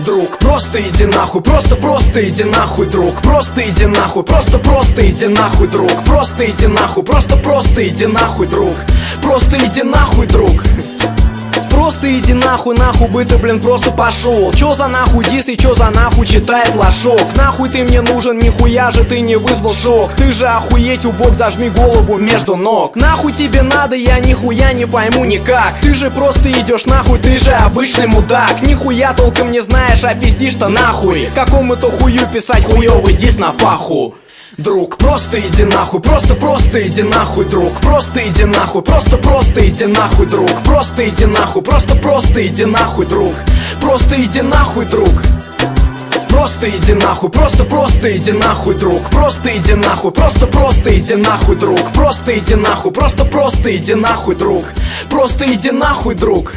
Друг, просто иди нахуй, просто-просто иди нахуй, друг. Просто иди нахуй, просто-просто иди нахуй, друг. Просто иди нахуй, просто-просто иди нахуй, друг. Просто иди нахуй, друг Просто иди нахуй, нахуй бы ты, блин, просто пошел. Чё за нахуй дис и чё за нахуй читает лошок Нахуй ты мне нужен, нихуя же ты не вызвал шок. Ты же охуеть, убог, зажми голову между ног. Нахуй тебе надо, я нихуя не пойму никак. Ты же просто идешь нахуй, ты же обычный мудак. Нихуя толком не знаешь, а пиздишь-то нахуй. Какому-то хую писать хуёвый дис на паху Друг, просто иди нахуй, просто-просто иди нахуй, друг Просто иди нахуй, просто-просто иди нахуй, друг Просто иди нахуй, просто-просто иди нахуй, друг Просто иди нахуй, друг Просто иди нахуй, просто-просто иди нахуй, друг Просто иди нахуй, просто-просто иди нахуй, друг Просто иди нахуй, просто-просто иди нахуй, друг Просто иди нахуй, друг